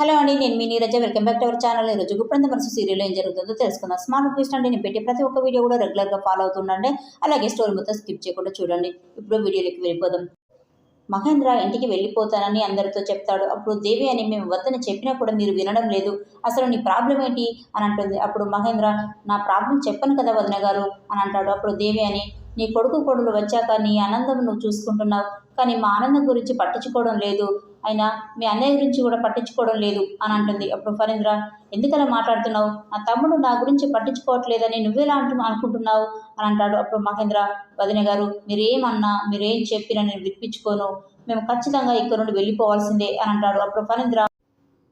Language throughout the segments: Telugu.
హలో అండి నేను మీ Neeraja. Welcome back to our channel. ఈరోజు గుప్పంత మనసు సీరియల్ ఏం జరుగుతుందో తెలుసుకుందాం. స్మార్ట్ ట్విస్ట్ అండి నేను పెట్టే ప్రతి ఒక్క వీడియో కూడా రెగ్యులర్గా ఫాలో అవుతుండండి. అలాగే స్టోరీ మొత్తం స్కిప్ చేయకుండా చూడండి. ఇప్పుడు వీడియోలోకి వెళ్ళిపోదాం. మహేంద్ర ఇంటికి వెళ్ళిపోతానని అందరితో చెప్తాడు. అప్పుడు దేవి అని మేము వద్దని చెప్పినా కూడా మీరు వినడం లేదు. అసలు నీ ప్రాబ్లం ఏంటి? అని అంటుంది. అప్పుడు మహేంద్ర నా ప్రాబ్లం చెప్పను కదా వదిన గారు అని అంటాడు. అప్పుడు దేవి అని నీ కొడుకు కొడులు వచ్చాక నీ ఆనందం నువ్వు చూసుకుంటున్నావు. కానీ మా ఆనందం గురించి పట్టించుకోవడం లేదు. అయినా మీ అన్నయ్య గురించి కూడా పట్టించుకోవడం లేదు అని అంటుంది. అప్పుడు ఫరీంద్ర ఎందుకలా మాట్లాడుతున్నావు? నా తమ్ముడు నా గురించి పట్టించుకోవట్లేదని నువ్వేలా అంటు అనుకుంటున్నావు? అని అంటాడు అప్పుడు మహేంద్ర. వదిన గారు మీరేమన్నా మీరేం చెప్పినా నేను వినిపించుకోను. మేము ఖచ్చితంగా ఇక్కడ నుండి వెళ్ళిపోవాల్సిందే అని అంటాడు అప్పుడు ఫరీంద్ర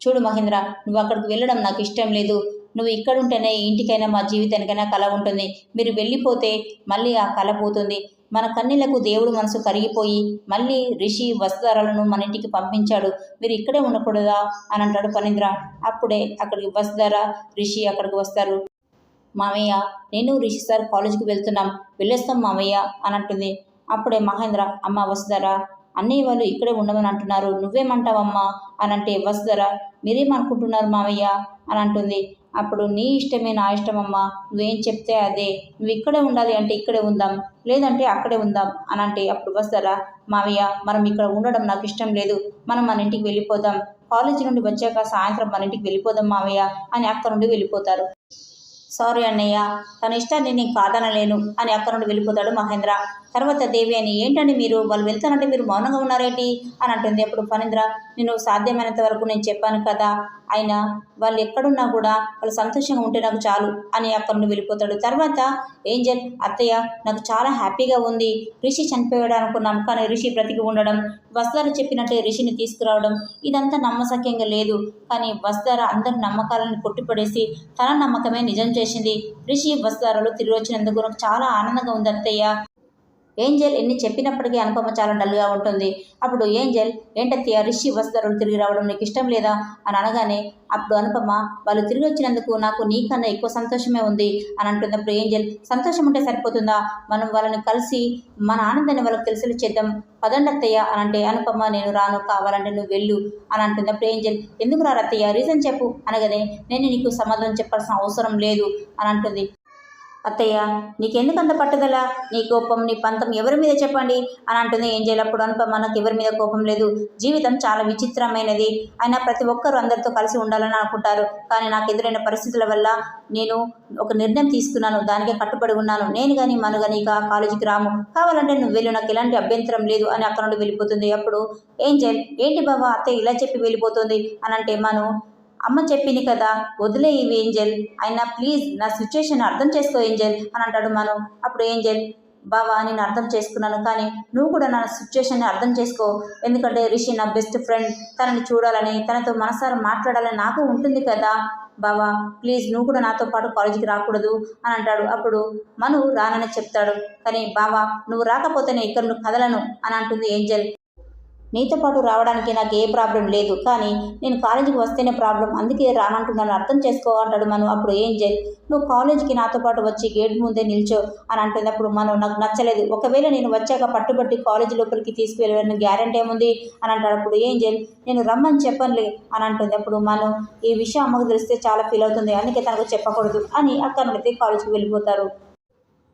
చూడు మహేంద్ర నువ్వు అక్కడికి వెళ్ళడం నాకు ఇష్టం లేదు. నువ్వు ఇక్కడ ఉంటేనే ఇంటికైనా మా జీవితానికైనా కళ ఉంటుంది. మీరు వెళ్ళిపోతే మళ్ళీ ఆ కళ పోతుంది. మన కన్నీలకు దేవుడు మనసు కరిగిపోయి మళ్ళీ రిషి వసుధారాలను మన ఇంటికి పంపించాడు. మీరు ఇక్కడే ఉండకూడదా? అని అంటాడు ఫణీంద్ర అప్పుడే అక్కడికి వసుధార రిషి అక్కడికి వస్తారు. మామయ్య నేను రిషి సార్ కాలేజీకి వెళ్తున్నాం. వెళ్ళేస్తాం మామయ్య అని అంటుంది. అప్పుడే మహేంద్ర అమ్మ వసుధార అన్నయ్య వాళ్ళు ఇక్కడే ఉండమని అంటున్నారు. నువ్వేమంటావమ్మా? అని అంటే వసుధర మీరేమనుకుంటున్నారు మావయ్య అని అంటుంది. అప్పుడు నీ ఇష్టమే నా ఇష్టమమ్మా. నువ్వేం చెప్తే అదే. నువ్వు ఇక్కడే ఉండాలి అంటే ఇక్కడే ఉందాం. లేదంటే అక్కడే ఉందాం అని అంటే అప్పుడు వస్తారా మావయ్య మనం ఇక్కడ ఉండడం నాకు ఇష్టం లేదు. మనం మన ఇంటికి వెళ్ళిపోదాం. కాలేజీ నుండి వచ్చాక సాయంత్రం మన ఇంటికి వెళ్ళిపోదాం మావయ్య అని అక్కడ నుండి వెళ్ళిపోతారు. సారీ అన్నయ్య తన ఇష్టాన్ని నేను కాదనలేను అని అక్కడ నుండి వెళ్ళిపోతాడు మహేంద్ర. తర్వాత దేవి అని ఏంటండి మీరు? వాళ్ళు వెళ్తానంటే మీరు మౌనంగా ఉన్నారేంటి? అని అంటుంది అప్పుడు ఫణీంద్ర. నేను సాధ్యమైనంత వరకు నేను చెప్పాను కదా. అయినా వాళ్ళు ఎక్కడున్నా కూడా వాళ్ళు సంతోషంగా ఉంటే నాకు చాలు అని అక్కడ నుండి వెళ్ళిపోతాడు. తర్వాత ఏంజల్ అత్తయ్య నాకు చాలా హ్యాపీగా ఉంది. రిషి చనిపోయాడు అనుకున్నాం కానీ రిషి బ్రతికి ఉండడం వస్తార చెప్పినట్టే రిషిని తీసుకురావడం ఇదంతా నమ్మసక్యంగా లేదు. కానీ వస్తార అందరి నమ్మకాలను కొట్టిపడేసి తన నమ్మకమే నిజం చేసింది. రిషి వస్తారలో తిరిగి వచ్చినందుకు నాకు చాలా ఆనందంగా ఉంది అత్తయ్య. ఏంజెల్ ఎన్ని చెప్పినప్పటికీ అనుపమ చాలా డల్గా ఉంటుంది. అప్పుడు ఏంజెల్ ఏంటత్తయ్య రిషి వస్తారు తిరిగి రావడం నీకు ఇష్టం లేదా? అని అనగానే అప్పుడు అనుపమ వాళ్ళు తిరిగి వచ్చినందుకు నాకు నీకన్నా ఎక్కువ సంతోషమే ఉంది అని అంటున్నప్పుడు ఏంజెల్ సంతోషం ఉంటే సరిపోతుందా? మనం వాళ్ళని కలిసి మన ఆనందాన్ని వాళ్ళకి తెలిసేలా చేద్దాం. పదండత్తయ్య అని అంటే అనుపమ నేను రాను కావాలంటే నువ్వు వెళ్ళు అని అంటున్నప్పుడు ఏంజెల్ ఎందుకు రారత్తయ్య? రీజన్ చెప్పు అనగానే నేను నీకు సమాధానం చెప్పాల్సిన అవసరం లేదు అని అంటుంది. అత్తయ్య నీకెందుకంత పట్టుదల? నీ కోపం నీ పంతం ఎవరి మీద చెప్పండి? అని అంటుంది ఏం చేయాలప్పుడు అనుపమ నాకు ఎవరి మీద కోపం లేదు. జీవితం చాలా విచిత్రమైనది. అయినా ప్రతి ఒక్కరూ అందరితో కలిసి ఉండాలని అనుకుంటారు. కానీ నాకు ఎదురైన పరిస్థితుల వల్ల నేను ఒక నిర్ణయం తీసుకున్నాను. దానికే కట్టుబడి ఉన్నాను. నేను కానీ మను కానీ ఇక కాలేజీకి రాము. కావాలంటే నువ్వు వెళ్ళు. నాకు ఎలాంటి అభ్యంతరం లేదు అని అక్కడ నుండి వెళ్ళిపోతుంది. అప్పుడు ఏంజల్ ఏంటి బాబా అత్తయ్య ఇలా చెప్పి వెళ్ళిపోతుంది అని అంటే మను అమ్మ చెప్పింది కదా వదిలే ఇవి ఏంజల్. అయినా ప్లీజ్ నా సిచ్యుయేషన్ అర్థం చేసుకో ఏంజల్ అని అంటాడు మనం. అప్పుడు ఏంజల్ బావా నేను అర్థం చేసుకున్నాను కానీ నువ్వు కూడా నా సిచ్యుయేషన్ని అర్థం చేసుకో. ఎందుకంటే రిషి నా బెస్ట్ ఫ్రెండ్ తనని చూడాలని తనతో మనసారా మాట్లాడాలని నాకు ఉంటుంది కదా. బావా ప్లీజ్ నువ్వు కూడా నాతో పాటు కాలేజీకి రాకూడదు అని అంటాడు. అప్పుడు మను రానని చెప్తాడు. కానీ బావా నువ్వు రాకపోతేనే ఇక్కడ నువ్వు కదలను అని అంటుంది ఏంజల్. నీతో పాటు రావడానికి నాకు ఏ ప్రాబ్లం లేదు. కానీ నేను కాలేజీకి వస్తేనే ప్రాబ్లం. అందుకే రానంటున్నాను. అర్థం చేసుకో అంటాడు మనం. అప్పుడు ఏం చేయి నువ్వు కాలేజీకి నాతో పాటు వచ్చి గేట్ ముందే నిల్చో అని అంటున్నప్పుడు మనం నాకు నచ్చలేదు. ఒకవేళ నేను వచ్చాక పట్టుబట్టి కాలేజీ లోపలికి తీసుకువెళ్ళాను గ్యారంటీ ఏముంది? అని అంటాడు అప్పుడు ఏం చేయాలి నేను రమ్మని చెప్పనులే అని అంటుంది అప్పుడు మనం ఈ విషయం అమ్మకు తెలిస్తే చాలా ఫీల్ అవుతుంది. అందుకే తనకు చెప్పకూడదు అని అక్కడ నుండి కాలేజీకి వెళ్ళిపోతారు.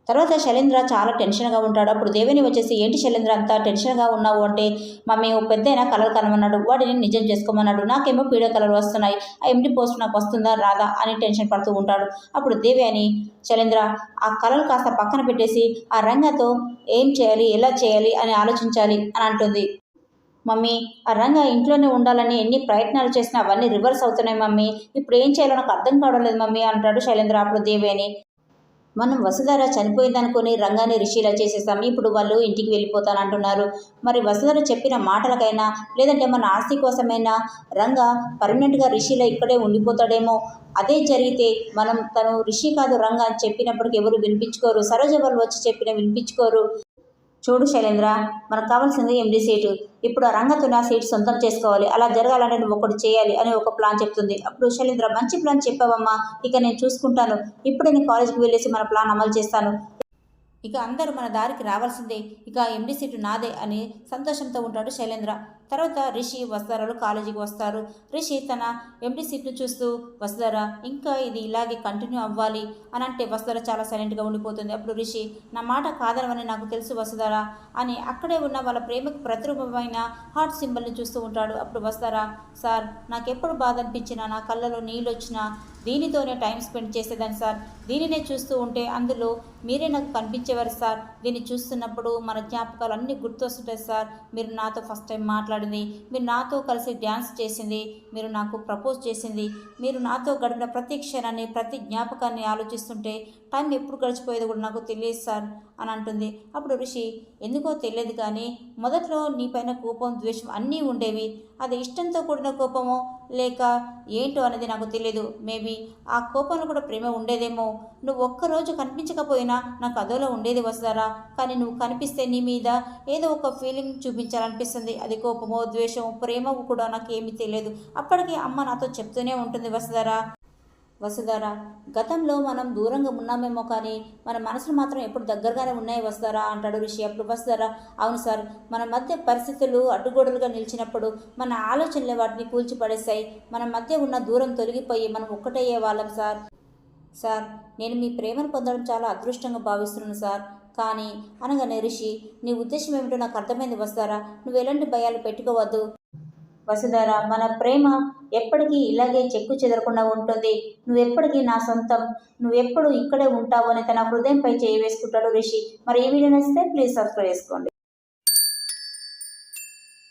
తర్వాత శైలేంద్ర చాలా టెన్షన్గా ఉంటాడు. అప్పుడు దేవిని వచ్చేసి ఏంటి శైలేంద్ర అంతా టెన్షన్గా ఉన్నావు? అంటే మమ్మీ ఓ పెద్ద అయినా కలర్ కనమన్నాడు. వాడిని నిజం చేసుకోమన్నాడు. నాకేమో పీడ కలర్ వస్తున్నాయి. ఆ ఎండి పోస్ట్ నాకు వస్తుందా? రాదా? అని టెన్షన్ పడుతూ ఉంటాడు. అప్పుడు దేవి అని శైలేంద్ర ఆ కలర్ కాస్త పక్కన పెట్టేసి ఆ రంగతో ఏం చేయాలి? ఎలా చేయాలి? అని ఆలోచించాలి అని అంటుంది. మమ్మీ ఆ రంగ ఇంట్లోనే ఉండాలని ఎన్ని ప్రయత్నాలు చేసినా అవన్నీ రివర్స్ అవుతున్నాయి మమ్మీ. ఇప్పుడు ఏం చేయాలో నాకు అర్థం కావడం లేదు మమ్మీ అంటాడు శైలేంద్ర అప్పుడు దేవి అని. మనం వసుధర చనిపోయిందనుకుని రంగాన్ని రిషిలా చేసేసాం ఇప్పుడు వాళ్ళు ఇంటికి వెళ్ళిపోతానంటున్నారు. మరి వసుధర చెప్పిన మాటలకైనా లేదంటే మన ఆస్తి కోసమైనా రంగ పర్మనెంట్గా రిషిలా ఇక్కడే ఉండిపోతాడేమో. అదే జరిగితే మనం తను రిషి కాదు రంగ అని చెప్పినప్పటికి ఎవరు వినిపించుకోరు? సరోజ వాళ్ళు వచ్చి చెప్పిన వినిపించుకోరు. చూడు శైలేంద్ర మనకు కావాల్సింది ఎండి సీటు ఇప్పుడు ఆ రంగతున్న సీట్ సొంతం చేసుకోవాలి. అలా జరగాలంటే నువ్వు ఒకటి చేయాలి అని ఒక ప్లాన్ చెప్తుంది. అప్పుడు శైలేంద్ర మంచి ప్లాన్ చెప్పావమ్మా. ఇక నేను చూసుకుంటాను. ఇప్పుడే నేను కాలేజీకి వెళ్ళేసి మన ప్లాన్ అమలు చేస్తాను. ఇక అందరూ మన దారికి రావాల్సిందే. ఇక ఎండి సీటు నాదే అని సంతోషంతో ఉంటాడు శైలేంద్ర. తర్వాత రిషి వసుధారలు కాలేజీకి వస్తారు. రిషి తన ఎంటీ సీట్లు చూస్తూ వసుధార ఇంకా ఇది ఇలాగే కంటిన్యూ అవ్వాలి అని అంటే వసుధార చాలా సైలెంట్గా ఉండిపోతుంది. అప్పుడు రిషి నా మాట కాదనవని నాకు తెలుసు వసుధార అని అక్కడే ఉన్న వాళ్ళ ప్రేమకు ప్రతిరూపమైన హార్ట్ సింబల్ని చూస్తూ ఉంటాడు. అప్పుడు వస్తారా సార్ నాకెప్పుడు బాధ అనిపించినా నా కళ్ళలో నీళ్ళు వచ్చినా దీనితోనే టైం స్పెండ్ చేసేదాన్ని సార్. దీనినే చూస్తూ ఉంటే అందులో మీరే నాకు కనిపించేవారు సార్. దీన్ని చూస్తున్నప్పుడు మన జ్ఞాపకాలు అన్నీ గుర్తొస్తుంటాయి సార్. మీరు నాతో ఫస్ట్ టైం మాట్లాడింది. మీరు నాతో కలిసి డ్యాన్స్ చేసింది. మీరు నాకు ప్రపోజ్ చేసింది. మీరు నాతో గడిపిన ప్రతి క్షణాన్ని ప్రతి జ్ఞాపకాన్ని ఆలోచిస్తుంటే టైం ఎప్పుడు గడిచిపోయేది కూడా నాకు తెలియదు సార్ అని అంటుంది. అప్పుడు ఋషి ఎందుకో తెలియదు కానీ మొదట్లో నీపైన కోపం ద్వేషం అన్నీ ఉండేవి. అది ఇష్టంతో కూడిన కోపమో లేక ఏంటో అనేది నాకు తెలియదు మేబీ ఆ కోపంలో కూడా ప్రేమ ఉండేదేమో. నువ్వు ఒక్కరోజు కనిపించకపోయినా నాకు అదోలో ఉండేది వస్తారా కానీ నువ్వు కనిపిస్తే నీ మీద ఏదో ఒక ఫీలింగ్ చూపించాలనిపిస్తుంది. అది కోపమో ద్వేషమో ప్రేమ కూడా నాకు ఏమీ తెలియదు అప్పటికి అమ్మ నాతో చెప్తూనే ఉంటుంది వసుధారా. వసుధారా గతంలో మనం దూరంగా ఉన్నామేమో కానీ మన మనసులు మాత్రం ఎప్పుడు దగ్గరగానే ఉన్నాయి వస్తారా అంటాడు రిషి అప్పుడు వస్తారా అవును సార్ మన మధ్య పరిస్థితులు అడ్డుగోడలుగా నిలిచినప్పుడు మన ఆలోచనలే వాటిని కూల్చిపడేశాయి. మన మధ్య ఉన్న దూరం తొలగిపోయి మనం ఒక్కటయ్యే వాళ్ళం సార్. సార్ నేను మీ ప్రేమను పొందడం చాలా అదృష్టంగా భావిస్తున్నాను సార్. కానీ అనగానే రిషి నీ ఉద్దేశం ఏమిటో నాకు అర్థమైంది వస్తారా నువ్వు ఎలాంటి భయాలు పెట్టుకోవద్దు. వసుధర మన ప్రేమ ఎప్పటికీ ఇలాగే చెక్కు చెదరకుండా ఉంటుంది. నువ్వెప్పటికీ నా సొంతం. నువ్వెప్పుడు ఇక్కడే ఉంటావు అని తన హృదయంపై చేయి వేసుకుంటాడు రిషి. మరి ఈ వీడియో నచ్చితే ప్లీజ్ సబ్స్క్రైబ్ చేసుకోండి.